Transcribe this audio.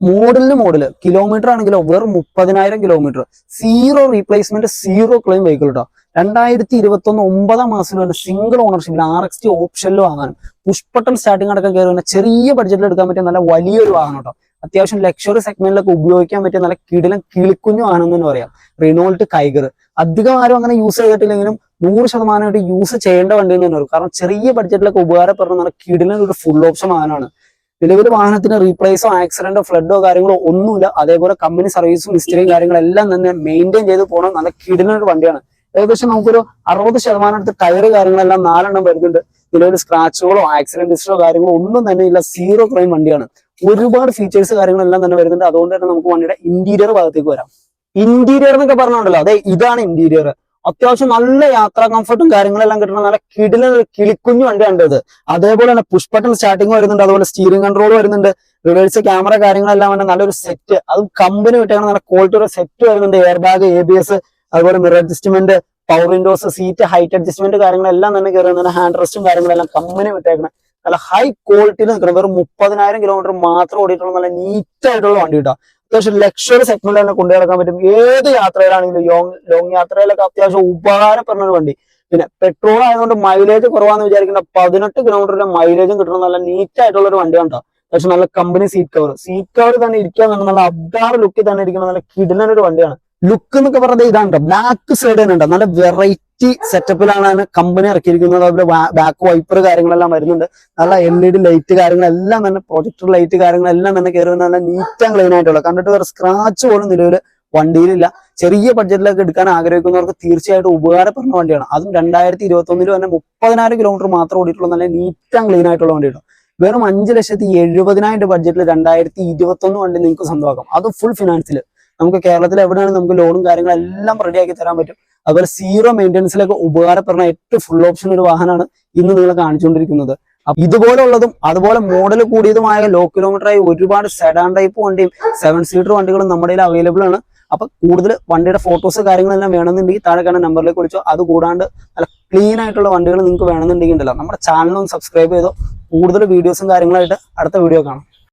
മോഡലിന് model kilometre ആണെങ്കിലോ വെറും മുപ്പതിനായിരം kilometre zero replacement zero claim vehicle കേട്ടോ രണ്ടായിരത്തി ഇരുപത്തി ഒന്ന് ഒമ്പതാം മാസത്തിൽ വന്ന സിംഗിൾ ഓണർഷിപ്പിൽ ആർ എക്സ് ടി ഓപ്ഷനിൽ വാങ്ങാനും പുഷ്പട്ടൺ സ്റ്റാർട്ടിംഗ് അടക്കം കയറി വന്ന ചെറിയ ബഡ്ജറ്റിൽ എടുക്കാൻ പറ്റിയ നല്ല വലിയൊരു വാഹനം കേട്ടോ അത്യാവശ്യം ലക്ഷറി സെഗ്മെന്റിലൊക്കെ ഉപയോഗിക്കാൻ പറ്റിയ നല്ല കിടിലം കിളിക്കുഞ്ഞു ആണെന്ന് തന്നെ പറയാം. റിനോൾട്ട് കൈഗർ അധികം ആരും അങ്ങനെ യൂസ് ചെയ്തിട്ടില്ലെങ്കിലും നൂറ് ശതമാനമായിട്ട് യൂസ് ചെയ്യേണ്ട വണ്ടി തന്നെ പറയും കാരണം ചെറിയ ബഡ്ജറ്റിലൊക്കെ ഉപകാരപ്പെടുന്ന നല്ല കിടിലൻ ഒരു ഫുൾ ഓപ്ഷൻ വാഹനമാണ്. നിലവിൽ വാഹനത്തിന് റീപ്ലേസോ ആക്സിഡന്റോ ഫ്ലഡോ കാര്യങ്ങളോ ഒന്നുമില്ല. അതേപോലെ കമ്പനി സർവീസും ഹിസ്റ്ററിയും കാര്യങ്ങളെല്ലാം തന്നെ മെയിന്റെയിൻ ചെയ്ത് പോകണം. നല്ല കിടിലൻ ഒരു വണ്ടിയാണ്. ഏകദേശം നമുക്കൊരു അറുപത് ശതമാനം അടുത്ത് ടയർ കാര്യങ്ങളെല്ലാം നാലെണ്ണം വരുന്നുണ്ട്. നിലവിൽ സ്ക്രാച്ചുകളോ ആക്സിഡന്റ് ഹിസ്റ്ററോ കാര്യങ്ങളോ ഒന്നും തന്നെ ഇല്ല. സീറോ ക്രൈം വണ്ടിയാണ്. ഒരുപാട് ഫീച്ചേഴ്സ് കാര്യങ്ങളെല്ലാം തന്നെ വരുന്നുണ്ട്. അതുകൊണ്ട് തന്നെ നമുക്ക് വണ്ടിയുടെ ഇന്റീരിയർ ഭാഗത്തേക്ക് വരാം. ഇന്റീരിയർ എന്നൊക്കെ പറഞ്ഞുണ്ടല്ലോ. അതെ ഇതാണ് ഇന്റീരിയർ അത്യാവശ്യം നല്ല യാത്രാ കംഫർട്ടും കാര്യങ്ങളെല്ലാം കിട്ടുന്ന നല്ല കിടില കിളിക്കുഞ്ഞു വണ്ടിയാണ് ഇത് അതേപോലെ തന്നെ പുഷ്പട്ടൻ സ്റ്റാർട്ടിങ് വരുന്നുണ്ട്. അതുപോലെ സ്റ്റീറിംഗ് കൺട്രോൾ വരുന്നുണ്ട്. റിവേഴ്സ് ക്യാമറ കാര്യങ്ങളെല്ലാം വേണ്ട നല്ലൊരു സെറ്റ് അതും കമ്പനി വിട്ടാണ് നല്ല ക്വാളിറ്റി ഒരു സെറ്റ് വരുന്നുണ്ട്. Air bag A B S അതുപോലെ mirror adjustment power windows seat height adjustment കാര്യങ്ങളെല്ലാം തന്നെ കയറുന്ന ഹാൻഡ് റെസ്റ്റും കാര്യങ്ങളെല്ലാം കമ്പനി വിട്ടേക്കണം നല്ല ഹൈ ക്വാളിറ്റിയിൽ നിൽക്കണം വെറും മുപ്പതിനായിരം കിലോമീറ്റർ മാത്രം ഓടിയിട്ടുള്ള നല്ല നീറ്റായിട്ടുള്ള വണ്ടി കേട്ടോ. അത്യാവശ്യം ലക്ഷറി സെഗ്മെന്റ് തന്നെ കൊണ്ടു നടക്കാൻ പറ്റും. ഏത് യാത്രയിലാണെങ്കിലും ലോങ് ലോങ് യാത്രയിലൊക്കെ അത്യാവശ്യം ഉപകാരപ്പെടുന്ന ഒരു വണ്ടി. പിന്നെ പെട്രോൾ ആയതുകൊണ്ട് മൈലേജ് കുറവാന്ന് വിചാരിക്കുന്ന പതിനെട്ട് കിലോമീറ്ററിന്റെ മൈലേജും കിട്ടുന്ന നല്ല നീറ്റ് ആയിട്ടുള്ള ഒരു വണ്ടി കേട്ടോ. പക്ഷെ നല്ല company seat cover seat cover തന്നെ ഇരിക്കാൻ നല്ല അബ്ദാർ ലുക്കിൽ തന്നെ ഇരിക്കുന്ന നല്ല കിടിലൻ ഒരു വണ്ടിയാണ്. ലുക്ക് എന്നൊക്കെ പറഞ്ഞത് ഇതാണ് ബ്ലാക്ക് സൈഡ് തന്നെ ഉണ്ട്? നല്ല വെറൈറ്റി സെറ്റപ്പിലാണ് കമ്പനി ഇറക്കിയിരിക്കുന്നത്. അതുപോലെ ബാക്ക് വൈപ്പർ കാര്യങ്ങളെല്ലാം വരുന്നുണ്ട്. നല്ല എൽ ഇ ഡി ലൈറ്റ് കാര്യങ്ങളെല്ലാം തന്നെ പ്രൊജക്ടർ ലൈറ്റ് കാര്യങ്ങളെല്ലാം തന്നെ കയറി നല്ല നീറ്റ് ആൻഡ് ക്ലീൻ ആയിട്ടുള്ള. കണ്ടിട്ട് വേറെ സ്ക്രാച്ച് പോലും നിലവിൽ വണ്ടിയിലില്ല. ചെറിയ ബഡ്ജറ്റിലൊക്കെ എടുക്കാൻ ആഗ്രഹിക്കുന്നവർക്ക് തീർച്ചയായിട്ടും ഉപകാരപ്പെടുന്ന വണ്ടിയാണ്. അതും രണ്ടായിരത്തി ഇരുപത്തി ഒന്നിൽ തന്നെ മുപ്പതിനായിരം കിലോമീറ്റർ മാത്രം ഓടിയിട്ടുള്ള നല്ല നീറ്റ് ആൻഡ് ക്ലീൻ ആയിട്ടുള്ള വണ്ടിയാണ്. വെറും അഞ്ച് ലക്ഷത്തി എഴുപതിനായിരം ബഡ്ജറ്റിൽ രണ്ടായിരത്തി ഇരുപത്തി ഒന്ന് വണ്ടി നിങ്ങൾക്ക് സ്വന്തമാക്കാം. അത് ഫുൾ ഫിനാൻസിൽ നമുക്ക് കേരളത്തിൽ എവിടെയാണ് നമുക്ക് ലോണും കാര്യങ്ങളും കാര്യങ്ങളെല്ലാം റെഡിയാക്കി തരാൻ പറ്റും. അതുപോലെ സീറോ മെയിന്റനൻസിലേക്ക് ഉപകാരപ്പെടുന്ന ഏറ്റവും ഫുൾ ഓപ്ഷൻ ഒരു വാഹനമാണ് ഇന്ന് നിങ്ങൾ കാണിച്ചുകൊണ്ടിരിക്കുന്നത്. ഇതുപോലുള്ളതും അതുപോലെ മോഡൽ കൂടിയതുമായ ലോ കിലോമീറ്റർ ആയി ഒരുപാട് സെഡാൻ ടൈപ്പ് വണ്ടിയും സെവൻ സീറ്റർ വണ്ടികളും നമ്മുടെ കയ്യിൽ അവൈലബിൾ ആണ്. അപ്പൊ കൂടുതൽ വണ്ടിയുടെ ഫോട്ടോസ് കാര്യങ്ങളെല്ലാം വേണമെന്നുണ്ടെങ്കിൽ താഴെ കാണുന്ന നമ്പറിലേക്ക് വിളിച്ചോ. അത് കൂടാണ്ട് നല്ല ക്ലീൻ ആയിട്ടുള്ള വണ്ടികൾ നിങ്ങൾക്ക് വേണമെന്നുണ്ടെങ്കിൽ ഉണ്ടല്ലോ. നമ്മുടെ ഒന്ന് സബ്സ്ക്രൈബ് ചെയ്തോ. കൂടുതൽ വീഡിയോസും കാര്യങ്ങളായിട്ട് അടുത്ത വീഡിയോ കാണാം.